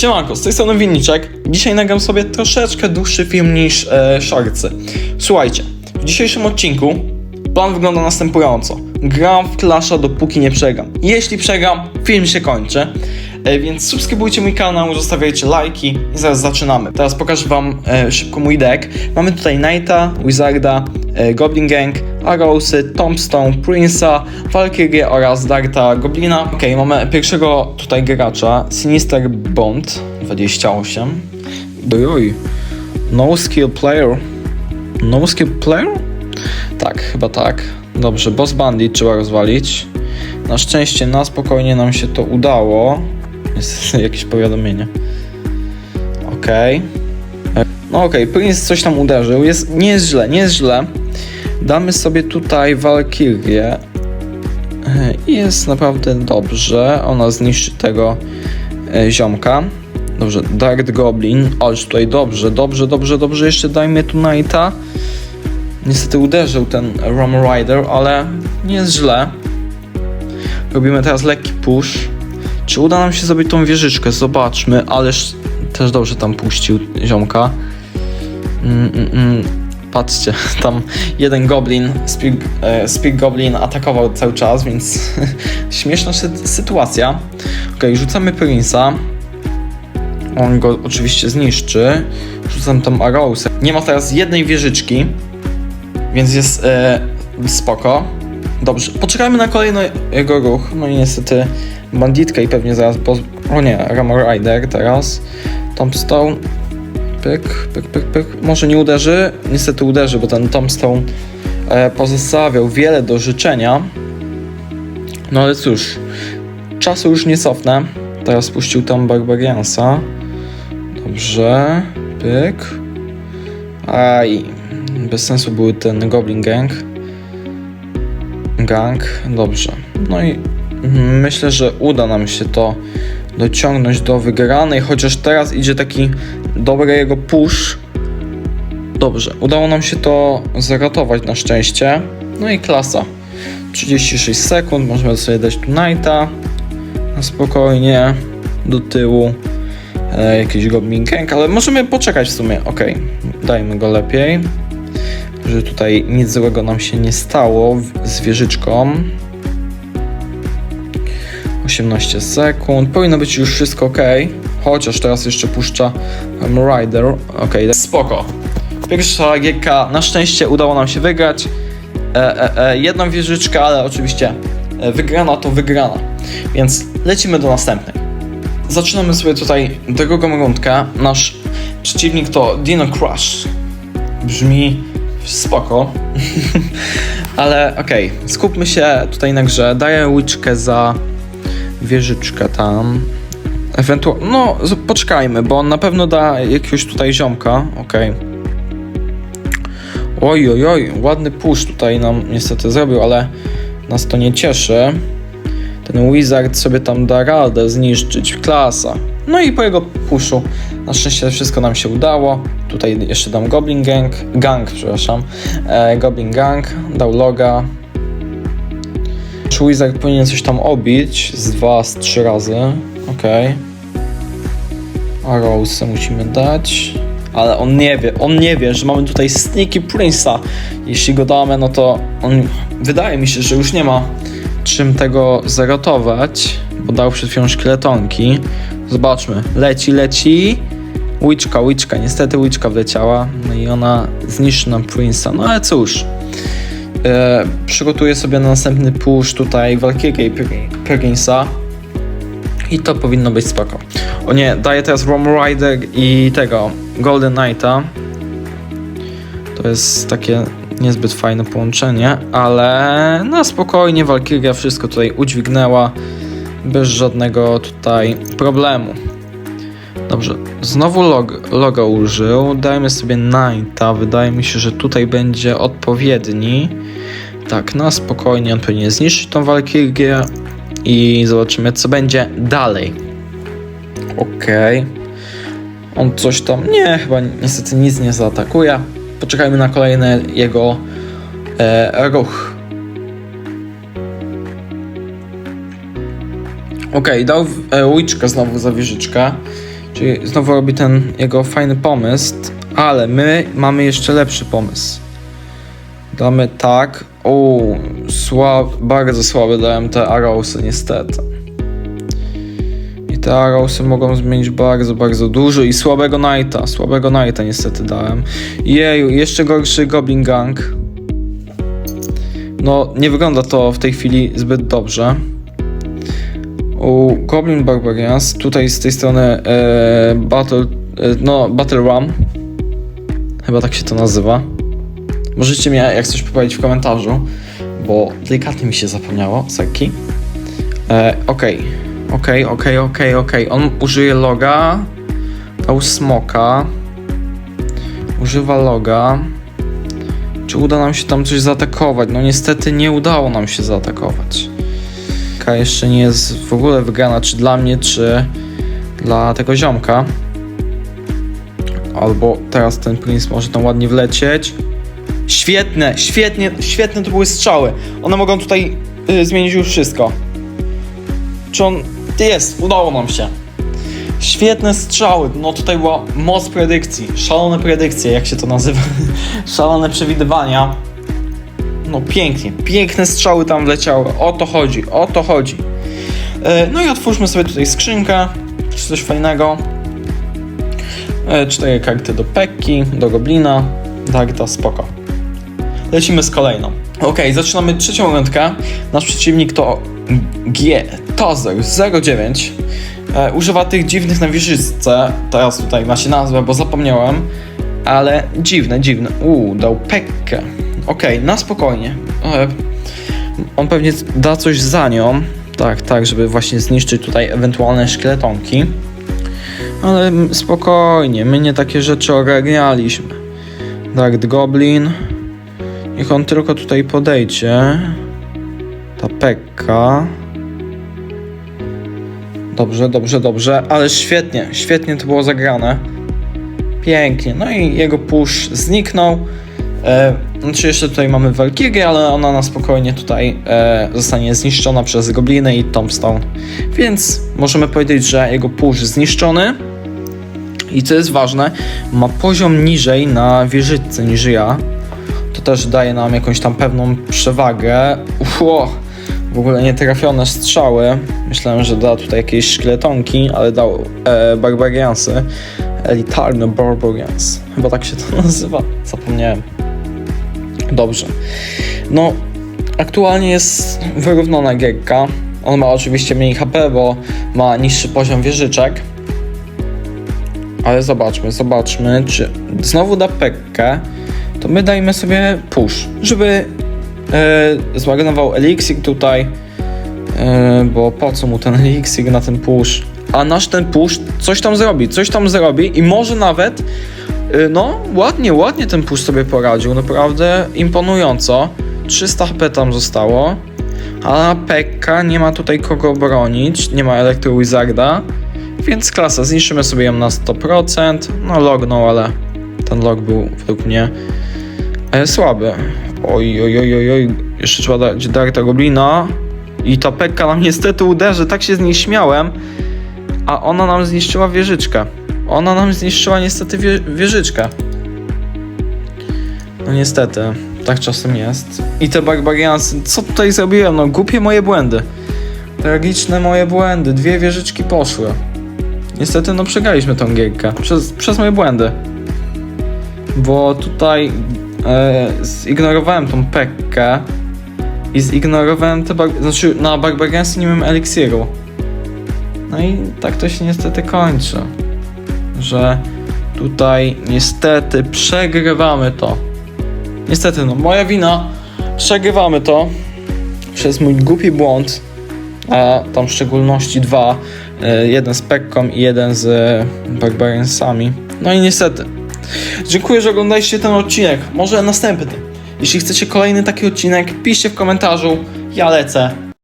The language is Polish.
Siemanko, z tej strony Winniczek. Dzisiaj nagram sobie troszeczkę dłuższy film niż e, shortsy. Słuchajcie, w dzisiejszym odcinku plan wygląda następująco. Gram w Clasha dopóki nie przegram. Jeśli przegram, film się kończy. E, więc subskrybujcie mój kanał, zostawiajcie lajki i zaraz zaczynamy. Teraz pokażę wam e, szybko mój deck. Mamy tutaj Knighta, Wizarda, e, Goblin Gang, Arrowsy, Tombstone, Prince'a, Valkyrie oraz Darta Goblina. Ok, mamy pierwszego tutaj gracza, Sinister Bond 28. Oj, no skill player. No skill player? Tak, chyba tak. Dobrze, boss bandit trzeba rozwalić. Na szczęście, na spokojnie nam się to udało. Jest jakieś powiadomienie. Okej. E, No okej, Prince coś tam uderzył. Jest, nie jest źle, nie jest źle. Damy sobie tutaj Valkyrię. I jest naprawdę dobrze. Ona zniszczy tego e, ziomka. Dobrze, Dark Goblin. Ależ tutaj dobrze, dobrze, dobrze, dobrze. Jeszcze dajmy tu Knighta. Niestety uderzył ten Rum Rider, ale nie jest źle. Robimy teraz lekki push. Czy uda nam się zrobić tą wieżyczkę? Zobaczmy, ależ też dobrze tam puścił ziomka. Mm, mm, mm. Patrzcie, tam jeden goblin, Speak, e, Speak Goblin atakował cały czas, więc śmieszna sy sytuacja. Ok, rzucamy Prince'a. On go oczywiście zniszczy. Rzucam tam Arrows. Nie ma teraz jednej wieżyczki, więc jest e, spoko. Dobrze, poczekajmy na kolejny jego ruch. No i niestety banditka i pewnie zaraz poz... O nie, Ramor Rider teraz. Tombstone. Pyk, pyk, pyk, pyk. Może nie uderzy? Niestety uderzy, bo ten Tombstone e, pozostawiał wiele do życzenia. No ale cóż, czasu już nie cofnę. Teraz spuścił tam Barbariansa. Dobrze, pyk. Aj, bez sensu był ten Goblin Gang. Gang, dobrze. No i myślę, że uda nam się to dociągnąć do wygranej, chociaż teraz idzie taki dobry jego push. Dobrze, udało nam się to zaratować na szczęście. No i klasa. 36 sekund, możemy sobie dać tu Knighta spokojnie do tyłu. E, jakiś Goblin Gang, ale możemy poczekać w sumie. Ok, dajmy go lepiej że tutaj nic złego nam się nie stało z wieżyczką. 18 sekund. Powinno być już wszystko ok. Chociaż teraz jeszcze puszcza Rider. Ok, spoko. Pierwsza gierka na szczęście udało nam się wygrać. E, e, e, jedną wieżyczkę, ale oczywiście e, wygrana to wygrana. Więc lecimy do następnej. Zaczynamy sobie tutaj drugą rundkę. Nasz przeciwnik to Dino Crush. Brzmi spoko. Ale okej, okay. skupmy się tutaj na grze. Daję łyczkę za wieżyczkę tam. Ewentualnie, no poczekajmy, bo on na pewno da jakiegoś tutaj ziomka. Okej. Okay. Oj, oj, oj, ładny push tutaj nam niestety zrobił, ale nas to nie cieszy. Ten Wizard sobie tam da radę zniszczyć. Klasa. No i po jego puszu na szczęście wszystko nam się udało. Tutaj jeszcze dam Goblin Gang, Gang, przepraszam. E, Goblin Gang, dał loga. Czy Wizard powinien coś tam obić z dwa, z trzy razy. Okej. Okay. Arrowsy musimy dać. Ale on nie wie, on nie wie, że mamy tutaj Sneaky Prince'a. Jeśli go damy, no to on, wydaje mi się, że już nie ma czym tego zaratować, bo dał przed chwilą szkieletonki. Zobaczmy, leci, leci. Łyczka, łyczka, niestety łyczka wleciała, no i ona zniszczy nam Prince'a, no ale cóż. E, przygotuję sobie na następny push tutaj Valkyrie i Prince'a i to powinno być spoko. O nie, daję teraz Rom Rider i tego Golden Knighta. To jest takie niezbyt fajne połączenie, ale na spokojnie Valkyria wszystko tutaj udźwignęła bez żadnego tutaj problemu. Dobrze, znowu log, logo użył. Dajmy sobie Knighta. Wydaje mi się, że tutaj będzie odpowiedni. Tak, na spokojnie on powinien zniszczyć tą Valkyrię i zobaczymy, co będzie dalej. Okej. Okay. On coś tam. Nie, chyba niestety nic nie zaatakuje. Poczekajmy na kolejny jego e, ruch. Ok, dał e, łyczkę znowu za wieżyczkę. Czyli znowu robi ten jego fajny pomysł, ale my mamy jeszcze lepszy pomysł. Damy tak. O, słab, bardzo słabe dałem te arrowsy niestety. I te arrowsy mogą zmienić bardzo, bardzo dużo i słabego Knighta, słabego Knighta niestety dałem. Jeju, jeszcze gorszy Goblin Gang. No, nie wygląda to w tej chwili zbyt dobrze. U Goblin Barbarians, tutaj z tej strony e, Battle, e, no Battle Ram, chyba tak się to nazywa. Możecie mnie jak coś powiedzieć w komentarzu, bo delikatnie mi się zapomniało, seki. E, Okej, okej, okej, okej, okej. On użyje loga, dał smoka, używa loga. Czy uda nam się tam coś zaatakować? No niestety nie udało nam się zaatakować. Ka jeszcze nie jest w ogóle wygrana, czy dla mnie, czy dla tego ziomka. Albo teraz ten prince może tam ładnie wlecieć. Świetne, świetnie, świetne to były strzały. One mogą tutaj y, zmienić już wszystko. Czy on... Jest, udało nam się. Świetne strzały. No tutaj była moc predykcji. Szalone predykcje, jak się to nazywa. Szalone przewidywania. No pięknie, piękne strzały tam wleciały. O to chodzi, o to chodzi. E, No i otwórzmy sobie tutaj skrzynkę, czy coś fajnego. E, Cztery karty do Pekki, do Goblina. Tak, to spoko. Lecimy z kolejną. Ok, zaczynamy trzecią rundkę. Nasz przeciwnik to G Tozer 09. E, używa tych dziwnych na wieżyczce. Teraz tutaj ma się nazwę, bo zapomniałem. Ale dziwne, dziwne. Uuu, dał Pekkę. Okej, na spokojnie. E, on pewnie da coś za nią. Tak, tak, żeby właśnie zniszczyć tutaj ewentualne szkieletonki. Ale spokojnie, my nie takie rzeczy ogarnialiśmy. Dark Goblin. Niech on tylko tutaj podejdzie. Ta Pekka. Dobrze, dobrze, dobrze, ale świetnie, świetnie to było zagrane. Pięknie. No i jego push zniknął. E, znaczy jeszcze tutaj mamy Valkyrię, ale ona na spokojnie tutaj e, zostanie zniszczona przez Gobliny i Tombstone. Więc możemy powiedzieć, że jego push zniszczony. I co jest ważne, ma poziom niżej na wieżyczce niż ja. To też daje nam jakąś tam pewną przewagę. Ło, w ogóle nietrafione strzały. Myślałem, że da tutaj jakieś szkieletonki, ale dał e, Barbariansy. Elitarny Barbarians. Chyba tak się to nazywa. Zapomniałem. Dobrze. No, aktualnie jest wyrównana gierka. On ma oczywiście mniej HP, bo ma niższy poziom wieżyczek. Ale zobaczmy, zobaczmy, czy znowu da Pekkę, to my dajmy sobie push, żeby e, zmarnował eliksir tutaj, e, bo po co mu ten eliksir na ten push? A nasz ten push coś tam zrobi, coś tam zrobi i może nawet, no ładnie, ładnie ten push sobie poradził, naprawdę imponująco. 300 HP tam zostało, a Pekka nie ma tutaj kogo bronić, nie ma Elektro Wizarda, więc klasa, zniszczymy sobie ją na 100%. No lognął, ale ten log był według mnie e, słaby. Oj, oj, oj, oj, oj. Jeszcze trzeba dać Darta Goblina. I ta Pekka nam niestety uderzy, tak się z niej śmiałem. A ona nam zniszczyła wieżyczkę. Ona nam zniszczyła niestety wie, wieżyczkę. No niestety, tak czasem jest. I te Barbariansy, co tutaj zrobiłem? No głupie moje błędy. Tragiczne moje błędy, dwie wieżyczki poszły. Niestety, no przegraliśmy tą gierkę przez, przez moje błędy. Bo tutaj e, zignorowałem tą pekkę i zignorowałem te bar- znaczy na Barbariansy nie miałem eliksiru. No i tak to się niestety kończy. Że tutaj niestety przegrywamy to. Niestety, no moja wina. Przegrywamy to przez mój głupi błąd a tam w szczególności dwa, e, jeden z Pekką i jeden z e, Barbariansami. No i niestety. Dziękuję, że oglądaliście ten odcinek. Może następny. Jeśli chcecie kolejny taki odcinek, piszcie w komentarzu. Ja lecę.